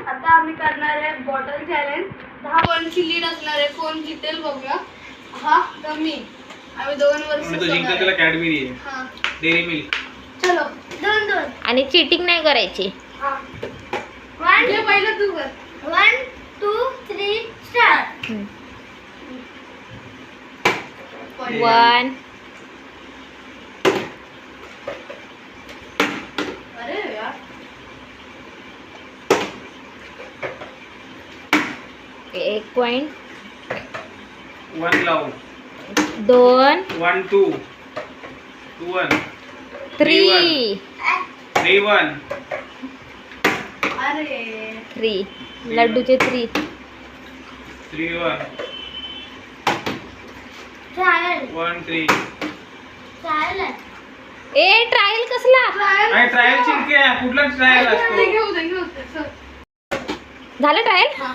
आता आम्ही करणार आहे बॉटल चॅलेंज दहा पॉईंटची लीड असणार आहे. कोण जितेल बघूया. हा तर मी. आम्ही दोन वर्ष मी तो जिंकला त्याला कॅडबरी आहे. हा. डेअरी मिल्क चलो दोन दोन आणि चिटिंग नाही करायची. हा. वन जे पहिलं तू कर. One two three start one अरे यार एक पॉइंट वन लाव. दोन. One two two one three three one अरे. Three लड्डूचे three three one one three ए ट्रायल कसला? ट्रायल चिंके कुठला ट्रायल असतो? घेऊ दे घेऊ दे चल. झालं ट्रायल हा.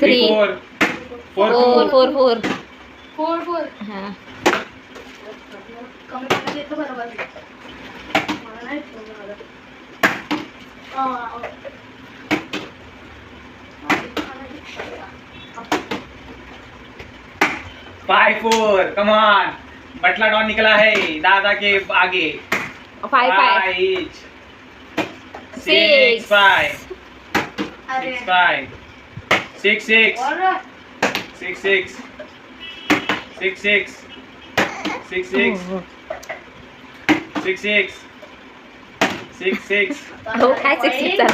Three four four four four four हाँ। फाइव फोर कमान बटला डॉन निकला है. दादा के आगे. Five five six five six five Six six. Six six. Six six. Six six. Six six. Six six. Oh, I six uh,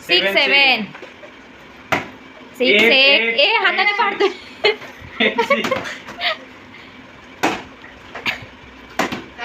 six seven. Six seven. Six six. Eh, handa ne part.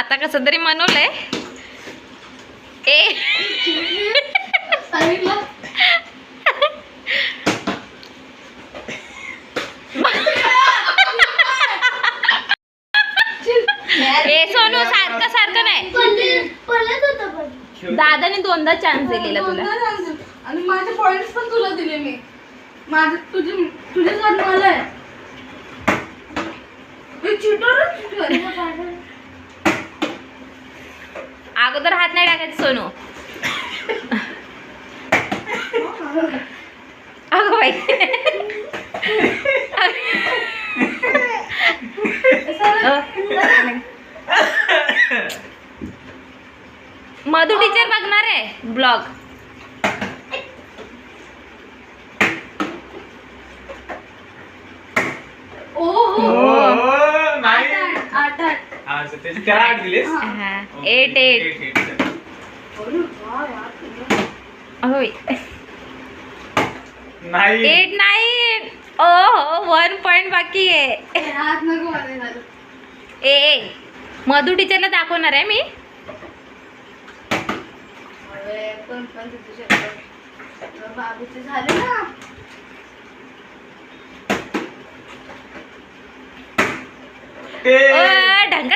आता कसं तरी मनवलंय ए. ए सोनू सारखं सारखं नाही. दादाने दोनदा chance दिलेला तुला. आणि माझे पॉइंट्स पण तुला दिले मी. माझे तुझे तुझे सर मला आहे हे cheater आहे, cheater. अगोदर हात नाही टाकायचं सोनू. अगं बाई. मधू टीचर बघणार आहे ब्लॉग एट एट. होय. नाही. एट ओ हो वन पॉइंट बाकी आहे. ए मधु टीचरला दाखवणार आहे मी. ढंग